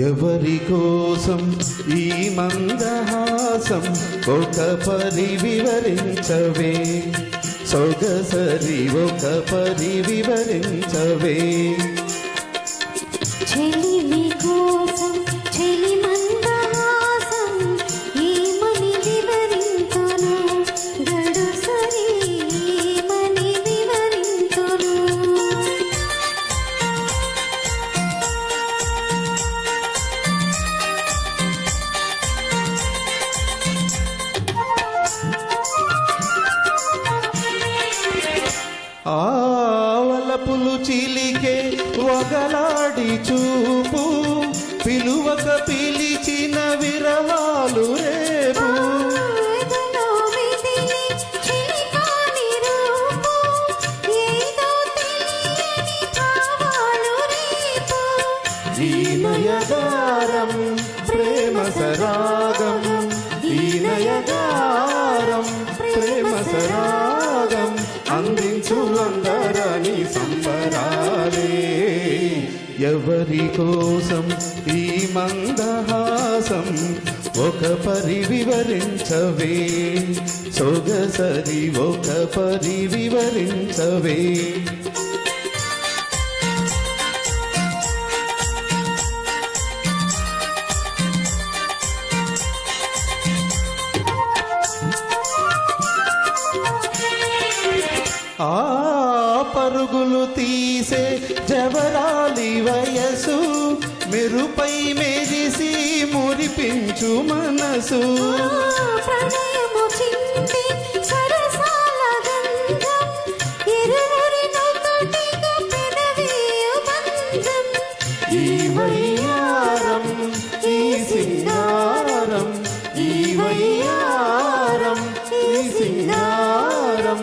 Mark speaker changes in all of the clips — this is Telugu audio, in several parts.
Speaker 1: ఎవరి కోసం ఈ మందహాసం ఒక పరి వివరించవే? సొగసరి ఒక పరి వివరించవే?
Speaker 2: చెలిమి
Speaker 1: ఆవలపులు చిలికే వగలాడి చూపు పిలువక పిలిచిన విరవాలు రేపు.
Speaker 2: ఏదలో మిదిలి చిలికాని
Speaker 1: అందించు సంబరాలే. ఎవరి కోసం ఈ మందహాసం ఒక పరి వివరించవే. సొగసరి ఒక పరి వివరించవే. పరుగులు తీసే జవరాలి వయసు మెరుపై మెరిసి మురిపించు మనసు.
Speaker 2: ప్రణయము చింది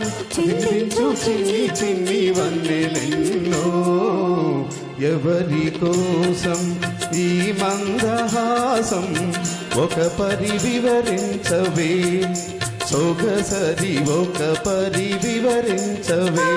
Speaker 1: సింగారం చిన్ని చిన్ని వందెలెన్నో ఎవరి కోసం ఈ మందహాసం ఒక పరి వివరించవే సొగసరి ఒక పరి వివరించవే